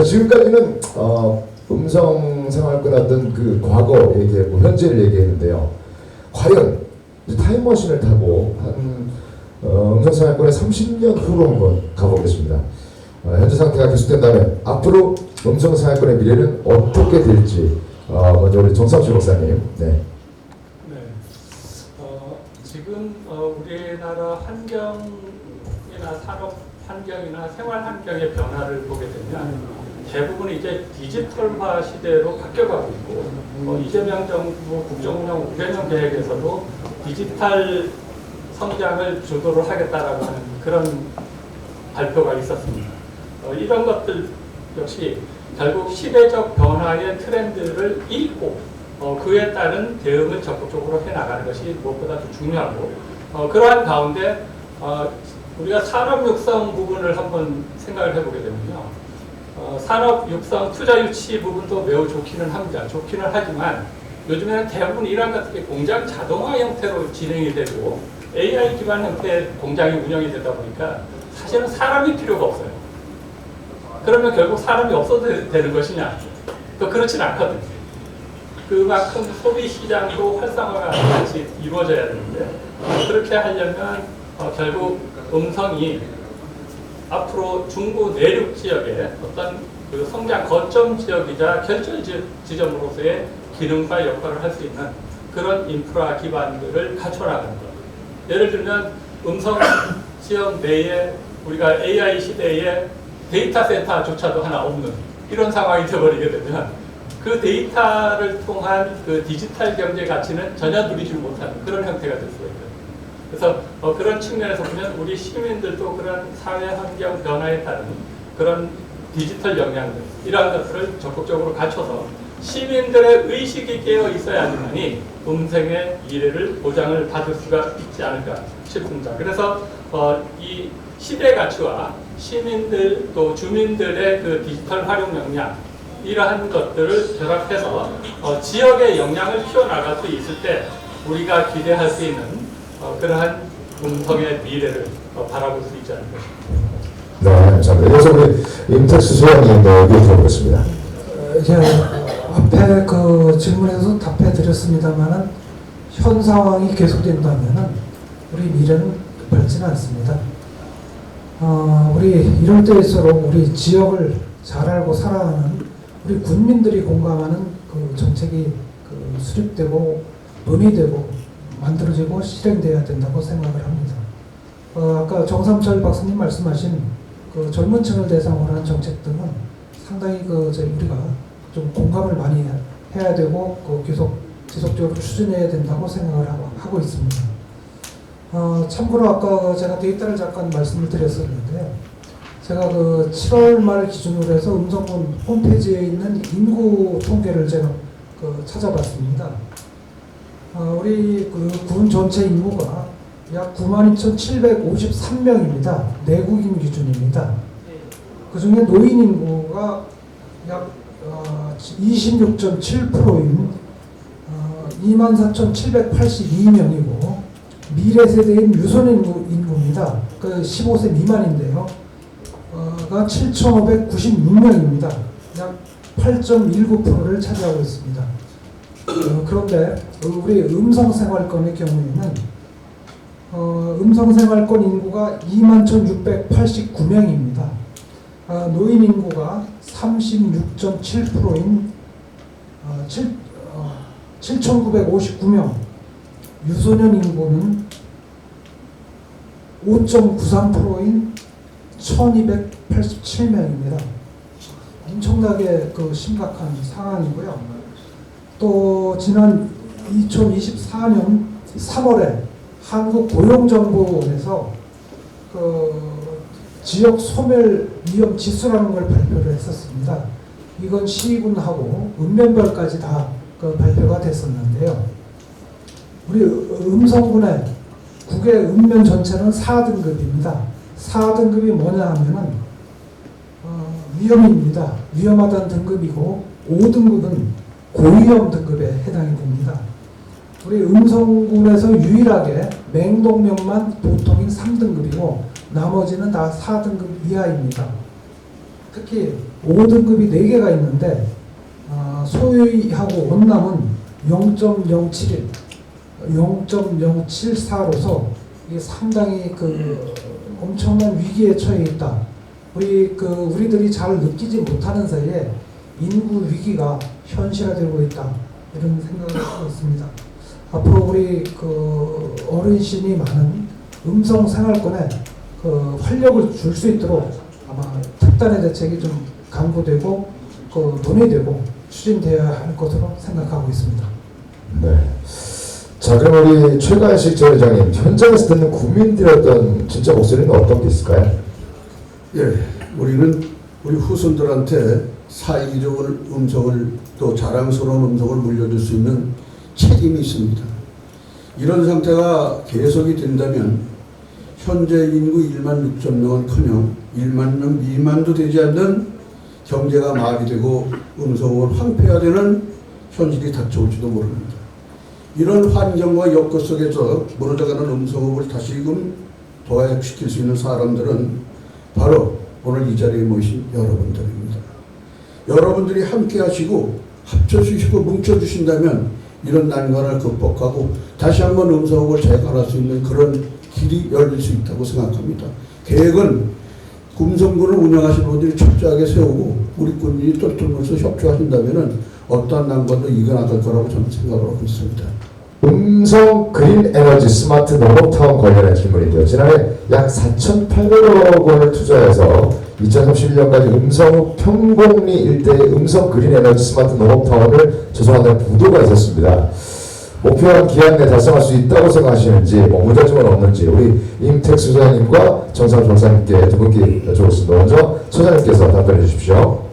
자 지금까지는 어, 음성 생활권 어떤 그 과거 얘기했고 현재를 얘기했는데요. 과연 타임머신을 타고 한 어, 음성 생활권의 30년 후로 한번 가보겠습니다. 어, 현재 상태가 계속된다면 앞으로 음성 생활권의 미래는 어떻게 될지 어, 먼저 우리 정삼수 목사님. 네. 네. 어, 지금 어, 우리나라 환경이나 산업 환경이나 생활 환경의 변화를 보게 되면 대부분 이제 디지털화 시대로 바뀌어가고 있고 어, 이재명 정부 국정운영 5개년 계획에서도 디지털 성장을 주도를 하겠다라고 하는 그런 발표가 있었습니다. 어, 이런 것들 역시 결국 시대적 변화의 트렌드를 읽고 어, 그에 따른 대응을 적극적으로 해나가는 것이 무엇보다 도 중요하고 어, 그러한 가운데 어, 우리가 산업 육성 부분을 한번 생각을 해보게 되면요. 어, 산업 육성 투자 유치 부분도 매우 좋기는 합니다. 좋기는 하지만 요즘에는 대부분 이러한 것들이 공장 자동화 형태로 진행이 되고 AI 기반 형태의 공장이 운영이 되다 보니까 사실은 사람이 필요가 없어요. 그러면 결국 사람이 없어도 되- 되는 것이냐? 또 그렇진 않거든요. 그만큼 소비 시장도 활성화가 같이 이루어져야 되는데 어, 그렇게 하려면 어, 결국 음성이 앞으로 중부 내륙 지역의 어떤 그 성장 거점 지역이자 결절 지- 지점으로서의 기능과 역할을 할 수 있는 그런 인프라 기반들을 갖춰나가는 것. 예를 들면 음성 지역 내에 우리가 AI 시대에 데이터 센터조차도 하나 없는 이런 상황이 되어버리게 되면 그 데이터를 통한 그 디지털 경제 가치는 전혀 누리지 못하는 그런 형태가 될 수가 있거든요. 그래서 어, 그런 측면에서 보면 우리 시민들도 그런 사회 환경 변화에 따른 그런 디지털 역량들 이러한 것들을 적극적으로 갖춰서 시민들의 의식이 깨어 있어야지만이 음생의 미래를 보장을 받을 수가 있지 않을까 싶습니다. 그래서 어, 이 시대 가치와 시민들 또 주민들의 그 디지털 활용 역량 이러한 것들을 결합해서 어, 지역의 역량을 키워나갈 수 있을 때 우리가 기대할 수 있는 어, 그러한 음성의 미래를 어, 바라볼 수 있지 않을까 싶습니다. 네, 감사합니다. 그래서 우리 임택수 소장님도 얘기 들어보겠습니다. 어, 이제 앞에 그 질문에서 답해 드렸습니다만은 현 상황이 계속된다면은 우리 미래는 밝지는 않습니다. 어, 우리 이럴 때일수록 우리 지역을 잘 알고 살아가는 우리 군민들이 공감하는 그 정책이 그 수립되고 논의되고 만들어지고 실행돼야 된다고 생각을 합니다. 어, 아까 정삼철 박사님 말씀하신 그 젊은 층을 대상으로 한 정책 등은 상당히 그 우리가 좀 공감을 많이 해야 되고 그 계속 지속적으로 추진해야 된다고 생각을 하고, 있습니다. 어, 참고로 아까 제가 데이터를 잠깐 말씀을 드렸었는데요. 제가 그 7월 말 기준으로 해서 음성군 홈페이지에 있는 인구 통계를 제가 그 찾아봤습니다. 어, 우리 그 군 전체 인구가 약 92,753명입니다. 내국인 기준입니다. 그 중에 노인 인구가 약 어, 26.7%인 어, 24,782명이고 미래 세대인 유소년 인구, 인구입니다. 그 15세 미만인데요. 어, 가 7,596명입니다. 약 8.19%를 차지하고 있습니다. 어, 그런데 우리 음성 생활권의 경우에는 어, 음성 생활권 인구가 21,689명입니다. 어, 노인 인구가 36.7%인 어, 7, 어, 7,959명, 유소년 인구는 5.93%인 1,287명입니다. 엄청나게 그 심각한 상황이고요. 또 지난 2024년 3월에 한국 고용정보원에서 그 지역 소멸 위험 지수라는 걸 발표를 했었습니다. 이건 시군하고 읍면별까지 다 그 발표가 됐었는데요. 우리 음성군의 국의 읍면 전체는 4등급입니다. 4등급이 뭐냐 하면은 어, 위험입니다. 위험하다는 등급이고 5등급은 고위험 등급에 해당이 됩니다. 우리 음성군에서 유일하게 맹동명만 보통인 3등급이고 나머지는 다 4등급 이하입니다. 특히 5등급이 4개가 있는데 아, 소유하고 원남은 0.071, 0.074로서 이게 상당히 그 엄청난 위기에 처해 있다. 우리 그 우리들이 잘 느끼지 못하는 사이에 인구 위기가 현실화되고 있다. 이런 생각을 하고 있습니다. 앞으로 우리 그 어르신이 많은 음성 생활권에 그 활력을 줄 수 있도록 아마 특단의 대책이 좀 강구되고 그 논의되고 추진되어야 할 것으로 생각하고 있습니다. 네. 자, 그럼 우리 최가식 전 회장님, 현장에서 듣는 국민들의 어떤 진짜 목소리는 어떤 게 있을까요? 예, 우리는 우리 후손들한테 사이적인 음성을 또 자랑스러운 음성을 물려줄 수 있는 책임이 있습니다. 이런 상태가 계속이 된다면 현재 인구 1만 6천 명은커녕 1만 명 미만도 되지 않는 경제가 마비되고 음성은 황폐화되는 현실이 닥쳐올지도 모릅니다. 이런 환경과 여건 속에서 무너져가는 음성업을 다시금 도약시킬 수 있는 사람들은 바로 오늘 이 자리에 모이신 여러분들입니다. 여러분들이 함께 하시고 합쳐주시고 뭉쳐주신다면 이런 난관을 극복하고 다시 한번 음성업을 재건할 수 있는 그런 길이 열릴 수 있다고 생각합니다. 계획은 금성군을 운영하시는 분들이 철저하게 세우고 우리 군인이 똘똘물서 협조하신다면 어떠한 난관도 이겨나갈 거라고 저는 생각을 하고 있습니다. 음성 그린 에너지 스마트 농업타운 관련한 질문인데요. 지난해 약 4,800억 원을 투자해서 2031년까지 음성 평공리 일대의 음성 그린 에너지 스마트 농업타운을 조성한다는 보도가 있었습니다. 목표한 기한 내에 달성할 수 있다고 생각하시는지, 뭐 무자증은 없는지 우리 임택 소장님과 정상 조사님께 두 분께 여쭤보겠습니다. 먼저 소장님께서 답변해 주십시오.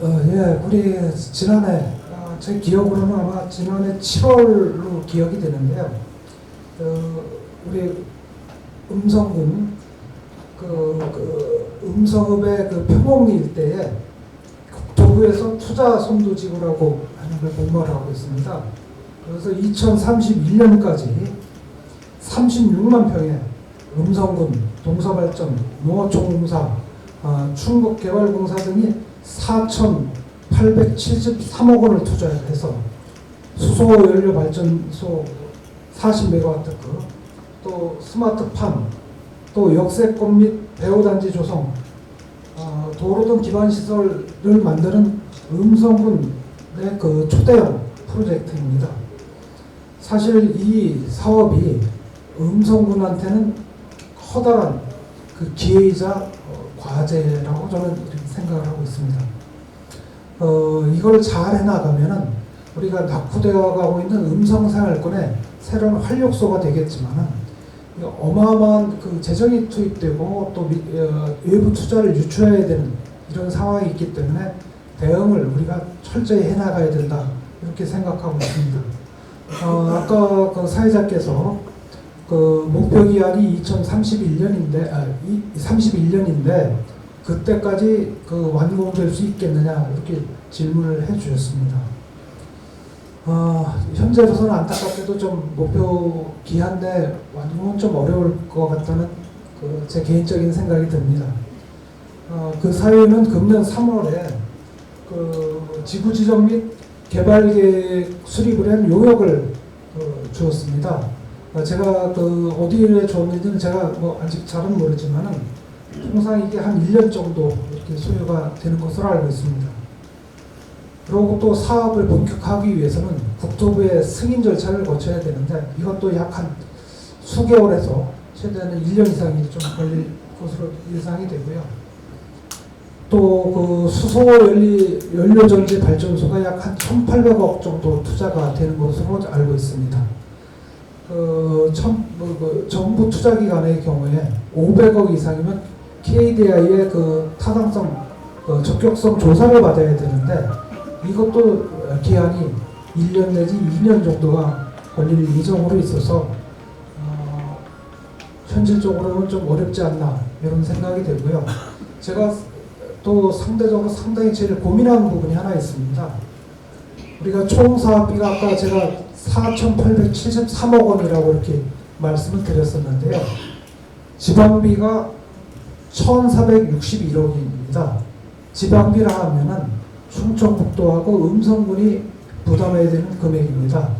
어, 예, 우리 지난해 어, 제 기억으로는 아마 지난해 7월로 기억이 되는데요. 어, 우리 음성군 그, 그 음성읍의 그 평곡리 일대에 국토부에서 투자 선도지구라고 하는 걸 공모를 하고 있습니다. 그래서 2031년까지 36만 평의 음성군, 동서발전, 농어촌공사, 아, 충북개발공사 등이 4,873억 원을 투자해서 수소 연료 발전소 40메가와트급, 또 스마트팜, 또 역세권 및 배후단지 조성, 아, 도로 등 기반 시설을 만드는 음성군의 그 초대형 프로젝트입니다. 사실 이 사업이 음성군한테는 커다란 그 기회이자 어, 과제라고 저는 생각을 하고 있습니다. 어, 이걸 잘 해나가면은 우리가 낙후되어 가고 있는 음성 생활권의 새로운 활력소가 되겠지만은 이 어마어마한 그 재정이 투입되고 또 미- 어, 외부 투자를 유치해야 되는 이런 상황이 있기 때문에 대응을 우리가 철저히 해나가야 된다 이렇게 생각하고 있습니다. 어, 아까 그 사회자께서 그 목표 기한이 2031년인데 아, 31년인데 그때까지 그 완공될 수 있겠느냐 이렇게 질문을 해주셨습니다. 어, 현재로서는 안타깝게도 좀 목표 기한 내 완공은 좀 어려울 것 같다는 그 제 개인적인 생각이 듭니다. 어, 그 사유는 금년 3월에 그 지구 지정 및 개발 계획 수립을 한 요약을 어, 주었습니다. 어, 제가 그 어디에 줬는지는 제가 뭐 아직 잘은 모르지만은 통상 이게 한 1년 정도 이렇게 소요가 되는 것으로 알고 있습니다. 그리고 또 사업을 본격화하기 위해서는 국토부의 승인 절차를 거쳐야 되는데 이것도 약 한 수개월에서 최대한 1년 이상이 좀 걸릴 것으로 예상이 되고요. 또 그 수소 연리, 연료 전지 발전소가 약 한 1,800억 정도 투자가 되는 것으로 알고 있습니다. 그, 첨, 뭐, 그 정부 투자 기관의 경우에 500억 이상이면 KDI의 그 타당성, 그 적격성 조사를 받아야 되는데 이것도 기한이 1년 내지 2년 정도가 걸릴 예정으로 있어서 어, 현실적으로는 좀 어렵지 않나 이런 생각이 되고요. 제가 또 상대적으로 상당히 제일 고민하는 부분이 하나 있습니다. 우리가 총 사업비가 아까 제가 4,873억 원이라고 이렇게 말씀을 드렸었는데요. 지방비가 1,461억입니다. 지방비라 하면은 충청북도하고 음성군이 부담해야 되는 금액입니다.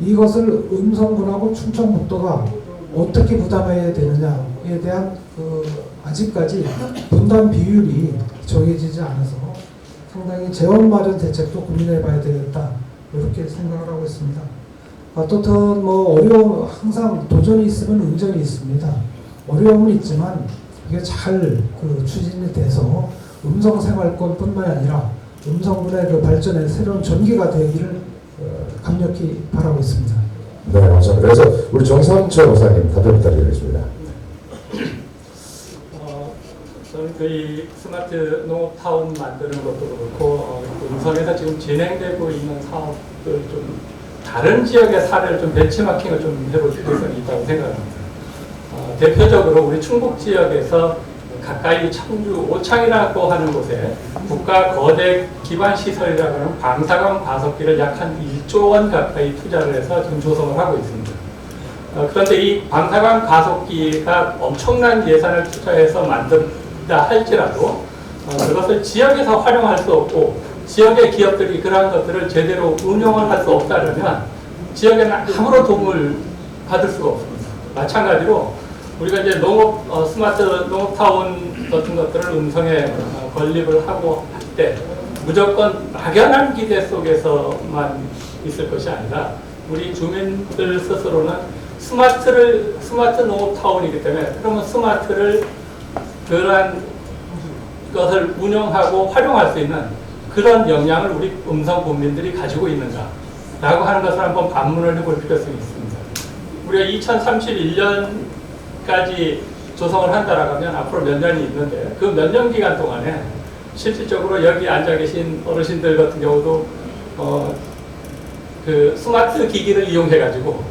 이것을 음성군하고 충청북도가 어떻게 부담해야 되느냐에 대한 그 아직까지 분담 비율이 정해지지 않아서 상당히 재원 마련 대책도 고민해 봐야 되겠다 이렇게 생각을 하고 있습니다. 어떻든 뭐 어려움 항상 도전이 있으면 응전이 있습니다. 어려움은 있지만 이게 잘 그 추진이 돼서 음성 생활권뿐만 아니라 음성군의 그 발전에 새로운 전기가 되기를 어, 강력히 바라고 있습니다. 네, 감사합니다. 그래서 우리 정삼철 목사님 답변 부탁드리겠습니다. 어, 저는 그이 스마트 농업타운 만드는 것도 그렇고 어, 음성에서 지금 진행되고 있는 사업들 좀 다른 지역의 사례를 좀 벤치마킹을 좀 해볼 필요성이 있다고 생각합니다. 어, 대표적으로 우리 충북 지역에서 가까이 청주 오창이라고 하는 곳에 국가 거대 기반 시설이라고 하는 방사광 과속기를 약 한 1조 원 가까이 투자를 해서 지금 조성을 하고 있습니다. 어, 그런데 이 방사광 가속기가 엄청난 예산을 투자해서 만든다 할지라도 어, 그것을 지역에서 활용할 수 없고 지역의 기업들이 그러한 것들을 제대로 운용을 할 수 없다면 지역에는 아무런 도움을 받을 수가 없습니다. 마찬가지로 우리가 이제 농업 어, 스마트 농업타운 같은 것들을 음성에 어, 건립을 하고 할 때 무조건 막연한 기대 속에서만 있을 것이 아니라 우리 주민들 스스로는 스마트를 스마트 농업타운이기 때문에 그러면 스마트를 그러한 것을 운영하고 활용할 수 있는 그런 역량을 우리 음성 국민들이 가지고 있는가라고 하는 것을 한번 반문을 해볼 필요성이 있습니다. 우리가 2031년 까지 조성을 한다라고 하면 앞으로 몇 년이 있는데 그 몇 년 기간 동안에 실질적으로 여기 앉아 계신 어르신들 같은 경우도 어, 그 스마트 기기를 이용해 가지고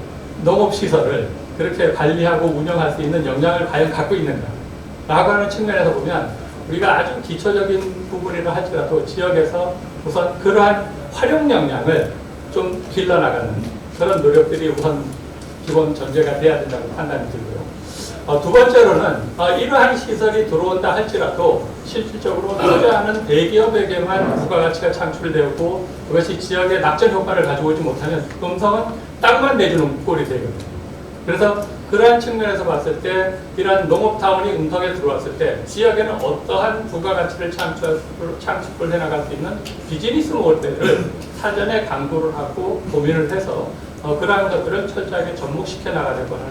농업 시설을 그렇게 관리하고 운영할 수 있는 역량을 과연 갖고 있는가? 라고 하는 측면에서 보면 우리가 아주 기초적인 부분이라 할지라도 지역에서 우선 그러한 활용 역량을 좀 길러나가는 그런 노력들이 우선 기본 전제가 돼야 된다고 판단이 들고요. 어, 두 번째로는 어, 이러한 시설이 들어온다 할지라도 실질적으로 투자하는 대기업에게만 부가가치가 창출되고 그것이 지역의 낙전 효과를 가지고 오지 못하면 음성은 땅만 내주는 꼴이 되거든요. 그래서 그러한 측면에서 봤을 때 이러한 농업타운이 음성에 들어왔을 때 지역에는 어떠한 부가가치를 창출, 창출을 해나갈 수 있는 비즈니스 모델을 사전에 강구를 하고 고민을 해서 어, 그러한 것들을 철저하게 접목시켜 나가려고 하는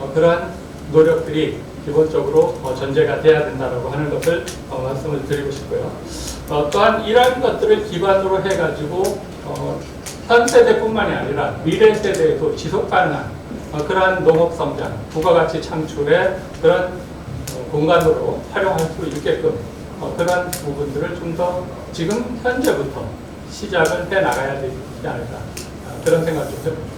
어, 그러한 노력들이 기본적으로 어, 전제가 돼야 된다고 하는 것을 어, 말씀을 드리고 싶고요. 어, 또한 이러한 것들을 기반으로 해가지고 어, 현 세대뿐만이 아니라 미래 세대에도 지속 가능한 어, 그러한 농업 성장, 부가가치 창출의 그런 어, 공간으로 활용할 수 있게끔 어, 그러한 부분들을 좀 더 지금 현재부터 시작을 해 나가야 되지 않을까 아, 그런 생각 좀 해봅니다.